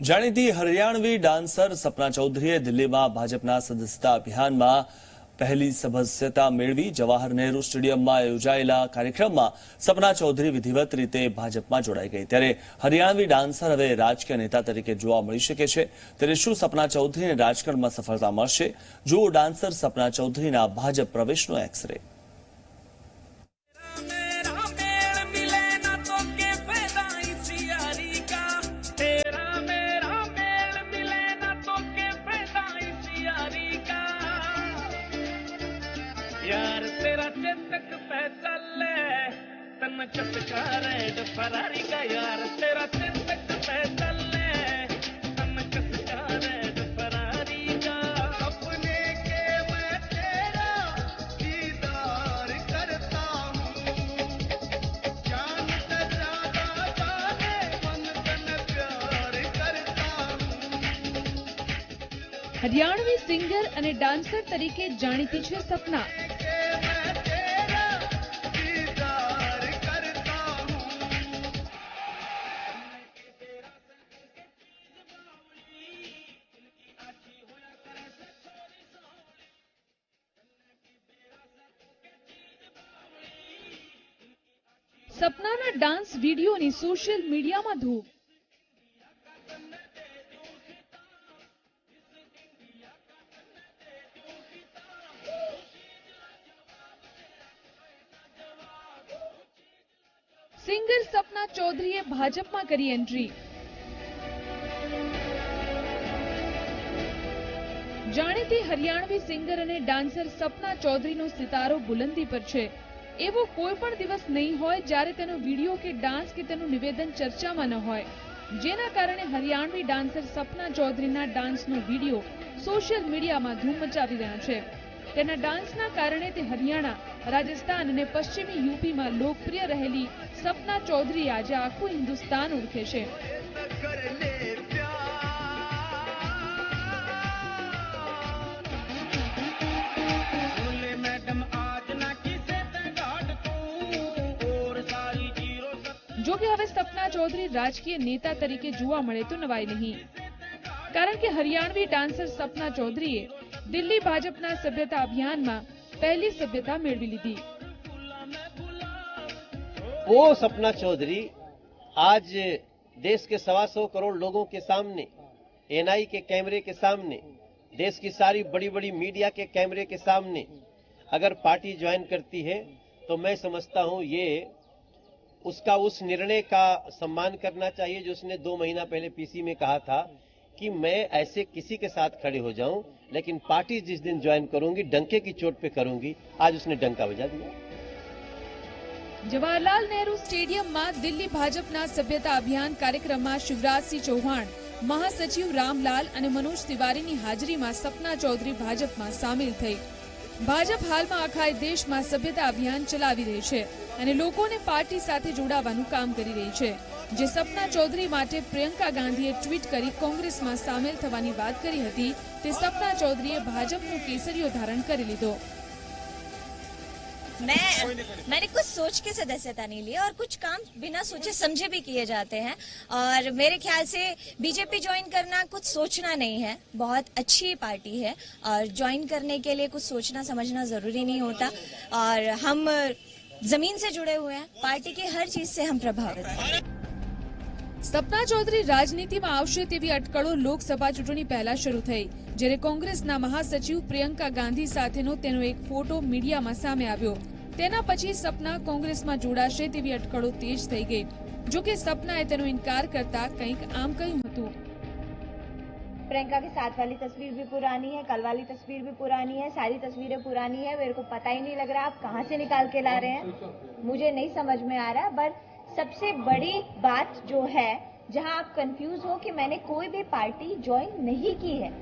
જાણીતી હરિયાણવી ડાન્સર સપના ચૌધરીએ દિલ્હીમાં ભાજપના સદસ્યતા અભિયાનમાં પહેલી સદસ્યતા મેળવી જવાહર નહેરુ સ્ટેડિયમમાં યોજાયેલા કાર્યક્રમમાં સપના ચૌધરી વિધિવત રીતે ભાજપમાં જોડાઈ ગઈ. ત્યારે હરિયાણવી ડાન્સર હવે રાજકીય નેતા તરીકે જોવા મળી શકે છે. ત્યારે શું સપના ચૌધરીને રાજકારણમાં સફળતા મળશે? જુઓ ડાન્સર સપના ચૌધરીના ભાજપ પ્રવેશનો એક્સરે तेरा चेतक पे चले तन चटका रेड फरारी का यार तेरा चेतक पे चले तन चटका रेड फरारी का अपने के मैं तेरा दीदार करता हूँ जान से ज्यादा जाने मन तन प्यार करता हूँ હરિયાણવી સિંગર અને ડાન્સર તરીકે જાણીતી છે સપના સપનાના ડાન્સ વિડીયોની સોશિયલ મીડિયામાં ધૂમ સિંગર સપના ચૌધરીએ ભાજપમાં કરી એન્ટ્રી. જાણીતી હરિયાણવી સિંગર અને ડાન્સર સપના ચૌધરીનો સિતારો બુલંદી પર છે. એવો કોઈ પણ દિવસ નહીં હોય જ્યારે તેનો વીડિયો કે ડાન્સ કે તેનું નિવેદન ચર્ચામાં ન હોય. જેના કારણે હરિયાણવી ડાન્સર સપના ચૌધરીના ડાન્સનો વીડિયો સોશિયલ મીડિયામાં ધૂમ મચાવી રહ્યો છે. તેના ડાન્સના કારણે તે હરિયાણા, રાજસ્થાન અને પશ્ચિમી યુપીમાં લોકપ્રિય રહેલી સપના ચૌધરી આજે આખું હિન્દુસ્તાન ઓળખે છે. જો કે હવે સપના ચૌધરી રાજકીય નેતા તરીકે જોવા મળે તો નવાઈ નહીં કારણ કે હરિયાણવી ડાન્સર સપના ચૌધરીએ દિલ્હી ભાજપના સભ્યતા અભિયાનમાં પહેલી સભ્યતા મેળવી લીધી वो सपना चौधरी आज देश के सवा सौ करोड़ लोगों के सामने एनआई के कैमरे के सामने देश की सारी बड़ी बड़ी मीडिया के कैमरे के सामने अगर पार्टी ज्वाइन करती है तो मैं समझता हूं ये उसका उस निर्णय का सम्मान करना चाहिए जो उसने दो महीना पहले पीसी में कहा था कि मैं ऐसे किसी के साथ खड़े हो जाऊं लेकिन पार्टी जिस दिन ज्वाइन करूंगी डंके की चोट पे करूंगी आज उसने डंका बजा दिया જવાહરલાલ નહેરુ સ્ટેડિયમમાં દિલ્હી ભાજપના સભ્યતા અભિયાન કાર્યક્રમમાં શિવરાજસિંહ ચૌહાણ મહાસચિવ રામલાલ અને મનોજ તિવારીની હાજરીમાં સપના ચૌધરી ભાજપમાં સામેલ થઈ ભાજપ હાલમાં આખા દેશમાં સભ્યતા અભિયાન ચલાવી રહી છે અને લોકોને પાર્ટી સાથે જોડાવાનું કામ કરી રહી છે જે સપના ચૌધરી માટે પ્રિયંકા ગાંધીએ ટ્વીટ કરી કોંગ્રેસમાં સામેલ થવાની વાત કરી હતી તે સપના ચૌધરીએ ભાજપનો કેસરીયો ધારણ કરી લીધો मैं मैंने कुछ सोच के सदस्यता नहीं ली और कुछ काम बिना सोचे समझे भी किए जाते हैं और मेरे ख्याल से बीजेपी ज्वाइन करना कुछ सोचना नहीं है बहुत अच्छी पार्टी है और ज्वाइन करने के लिए कुछ सोचना समझना जरूरी नहीं होता और हम जमीन से जुड़े हुए हैं पार्टी की हर चीज से हम प्रभावित हैं સપના ચૌધરી રાજનીતિમાં આવશે તેવી અટકળો લોકસભા ચૂંટણી પહેલા શરૂ થઈ જ્યારે કોંગ્રેસના મહાસચિવ પ્રિયંકા ગાંધી સાથેનો તેનો એક ફોટો મીડિયામાં સામે આવ્યો તેના પછી સપના કોંગ્રેસમાં જોડાશે તેવી અટકળો તેજ થઈ ગઈ જો કે સપનાએ તેનો ઇનકાર કરતા કંઈક આમ કહ્યું હતું प्रियंका के साथ वाली तस्वीर भी पुरानी है कल वाली तस्वीर भी पुरानी है सारी तस्वीरें पुरानी है मेरे को पता ही नहीं लग रहा आप कहाँ से निकाल के ला रहे हैं मुझे नहीं समझ में आ रहा बट सबसे बड़ी बात जो है जहाँ आप कंफ्यूज हो कि मैंने कोई भी पार्टी ज्वाइन नहीं की है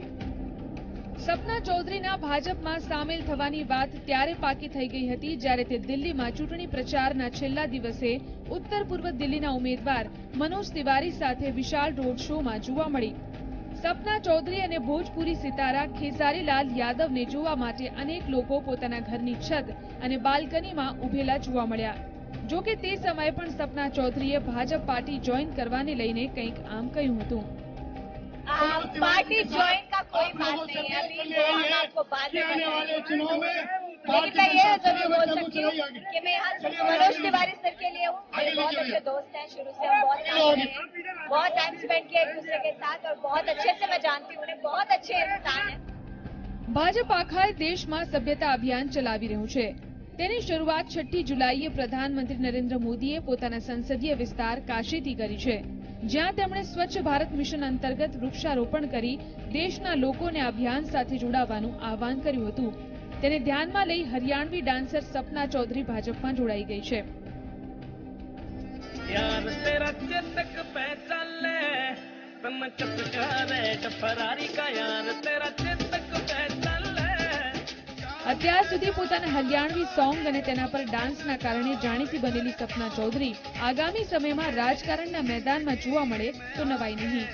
સપના ચૌધરીના ભાજપમાં સામેલ થવાની વાત ત્યારે પાકી થઈ ગઈ હતી જ્યારે તે દિલ્હીમાં ચૂંટણી પ્રચારના છેલ્લા દિવસે ઉત્તર પૂર્વ દિલ્હીના ઉમેદવાર મનોજ તિવારી સાથે વિશાળ રોડ શોમાં જોવા મળી સપના ચૌધરી અને ભોજપુરી સિતારા ખેસારીલાલ યાદવને જોવા માટે અનેક લોકો પોતાના ઘરની છત અને બાલ્કનીમાં ઉભેલા જોવા મળ્યા. જો કે તે સમયે પણ સપના ચૌધરીએ ભાજપ પાર્ટી જોઈન કરવાને લઈને કંઈક આમ કહ્યું હતું. પાર્ટી જોઈન કા કોઈ બાત નહીં. અભી આપકો બાદ हम आपको बाद में बताएंगे लेकिन मैं ये जरूर बोल सकती हूँ कि मैं यहाँ मनोज तिवारी सर के लिए हूँ मेरे बहुत अच्छे दोस्त हैं शुरू से हम बहुत साथ रहे हैं बहुत टाइम स्पेंड किया एक दूसरे के साथ और बहुत अच्छे से मैं जानती हूँ उन्हें बहुत अच्छे इंसान है ભાજપ આખાએ દેશમાં સભ્યતા અભિયાન ચલાવી રહ્યું છે તેની શરૂઆત છઠ્ઠી જુલાઈએ પ્રધાનમંત્રી નરેન્દ્ર મોદીએ પોતાના સંસદીય વિસ્તાર કાશીથી કરી છે જ્યાં તેમણે સ્વચ્છ ભારત મિશન અંતર્ગત વૃક્ષારોપણ કરી દેશના લોકોને આ અભિયાન સાથે જોડાવાનું આહવાન કર્યું હતું તેને ધ્યાનમાં લઈ હરિયાણવી ડાન્સર સપના ચૌધરી ભાજપમાં જોડાઈ ગઈ છે. અત્યાર સુધી પોતાના હરિયાણવી સોંગ અને તેના પર ડાન્સના કારણે જાણીતી બનેલી સપના ચૌધરી આગામી સમયમાં રાજકારણના મેદાનમાં જોવા મળે તો નવાઈ નહીં.